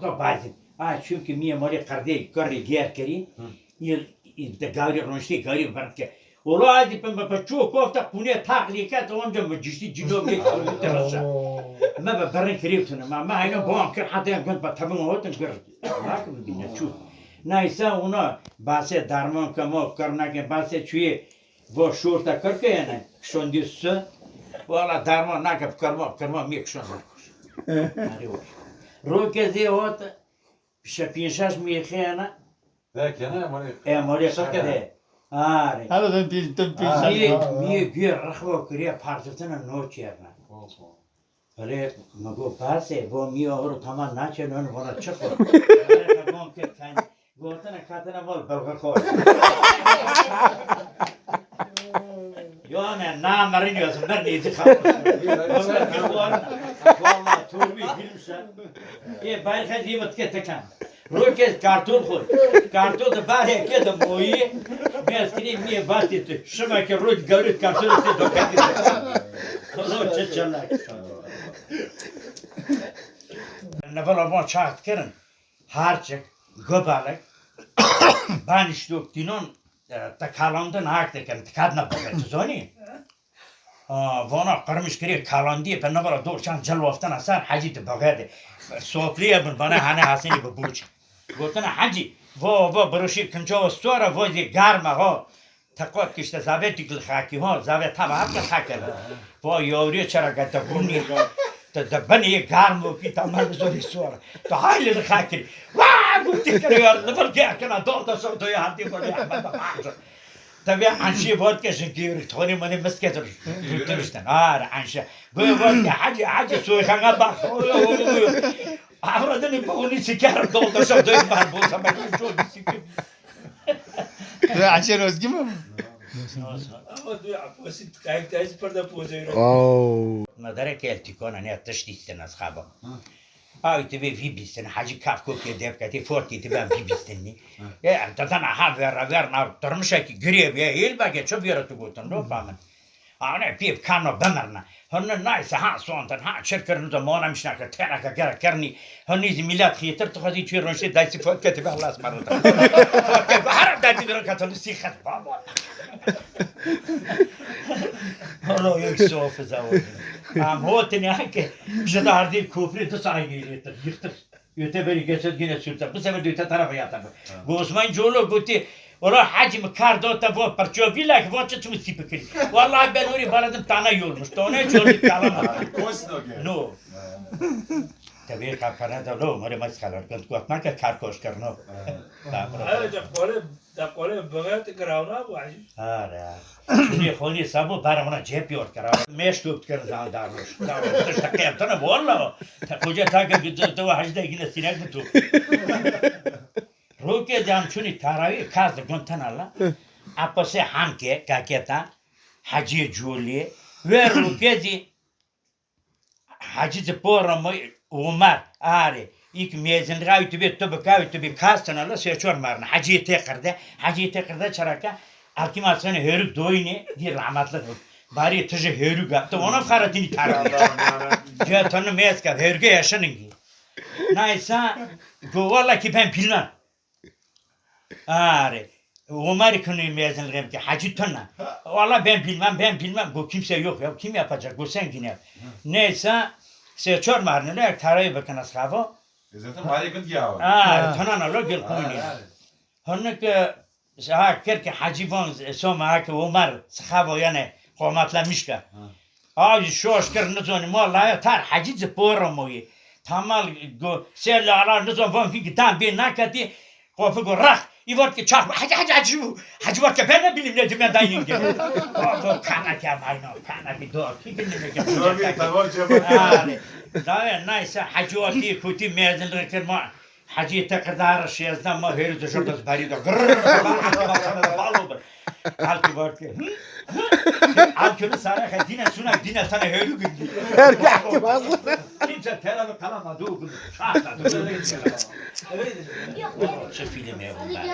zo bazin. А, чуки мие море кардей, корри геркери. И да гаври роншти, гаври бартке. Улади пем ба чу кофта куне тагли кат онда ма жишти жидо ме тараша. Ма ба барен криптуна, ма ма айна бон кер хатен гон ба табын отын гыр. Лакы бина чу. Найса уна басе дармон камо карнаке басе чуе во шурта каркена. Шондисса. Вала дармон накап кармо кармо мекшон. Ариош. ρουκε διότε σε πηγασμε έχει αν έχει αν εμολιασμένο αρέ αλλά δεν πηγα δεν πηγα μια μια πιο ραχω κυρια πάρτε το να νοιχτιάρει αλλά με αυτό πάσει βομια ορθάμαν να τι έναν βολατσακό αλλά και βομκε τέντα διότε να κάτι να βολταργακό Kalanların gözünden niyeti kalmasın. Onlar diyorlar, valla turbi bilmişler. E, belki diyemet getekan. Roket karton koy. Karton da bari kedi moyi. Mestri mi batiti. Şuma ki rut garut karton da dokati. Kolo çeçelak. Ne bala bu çat kirin. Harçık, göbalık. Ben işte o dinon takalandın e, artık. Tıkadına bakacağız onu. وانا قرمش کری کالاندی پر نبرا دوشان جلو وفتن اصلا حجی ده بغیده سوپلی بن بنا هنه حسینی ببوچ گوتن حجی وو وو بروشی کنجا استوره و دی گرم ها تقات کشته زاوه دیگل خاکی ها زاوه تبا هم خاکی وا یاوری چرا گده گونی تا دبن یه گرم و پیتا من بزاری سواره تا حیل خاکی. وا گوتی کنی یار نبر گیا کنه دو دو سو دوی دی بری احمد بخاکی Tabii anşi var ki toni mani misketir tuturuştan. Ağır anşi. Bu ki hacı hacı soykana bak. Avradını bu onu sikerim doldursa dön ben bu zaman çok sikim. Ayşen Özgü mü? Ama du aposit karakteris per da pozero. Oo. Madara kelti kona ne tıştı isten ashabım. Tibi vi bistin hacı kafko ke dev kati forti tibi vi bistin ni. Ya tatana ha ver ver na durmuşa ki giriye bir el bage çok yaratı gotun no a ne pip kano banarna. Hon är nice, ha sånt, ha kyrkor nu som månad mishna ka tera ka gara karni. Hon är millat khiter to khadi chir ronshi dai si fot kete ba Allah subhanahu wa ta'ala. Fot har da ti dron katolu si khat baba. Holo yek sof zavod. Am hotni hakke jada hardi kufri to sa giretir, yıktır. Öte beri geçer yine sürter. Bu sefer de öte tarafa yatar. Bu Osman Colo gutti Ora hacim kar dota bu parço villa ki bu çeçimi sipekli. Vallahi ben oraya baladım tane yormuş. Tane çoluk kalamadı. Kosnoge. No. Tabii kapkana da lo mare mas kalar. Kant apna ka kar koş karno. Ay da kole da kole bagat gravna bu aji. Ara. Şimdi khoni sabu baramana cep yor kara. Meş tup kar zal darmış. Tamam. İşte kayıp tane valla. Ta koca ta ka gitti to hacda yine sinek mi tu. Roke jam chuni taravi kaz da gontan alla. Apose hanke kaketa hacı juli ve rukezi hacı de poramo Umar ari ilk mezun gavi tübe tübe gavi tübe kastan alla seçor marna hacı tekrde hacı tekrde çaraka Hakim Hasan hörük doyni di rahmatlı bari tıcı hörük yaptı ona faratini taravi ya tanı meska hörgü yaşanın ki. Neyse bu valla ki ben bilmem Ari Umar kını mezun ki hacı tanı valla ben bilmem ben bilmem. Bu kimse yok ya kim yapacak? Bu sen yine neyse seçor marna ne? Tarayı bakın ashabı Zaten harikut ya. Ah, tanan alo gel kuyni. Hanık şah kerke hacivon soma ki Umar sahabo yani qomatlamış ka. Ay şoş kır nizoni vallahi tar haciz poromoyi. Tamal go sel ala nizon von ki tam bir nakati qofu go rak يبارك تشاح حاجة حاجة حاجة حاجة بارك بينا بيني بيني بيني دايين كانك يا ماينو كانك دور كي بيني بيني بيني بيني دايين نايس حاجة وقتي كوتي ميزن ركن ما حاجة تقدر شيزنا ما هيرو تشرب بس باريدو halkı var ki halkını sana ka dine suna dine sana hörü gündü Erkek gibi azlı. kimse telalı kalamadı o gün şahla öyle Şu film evim ben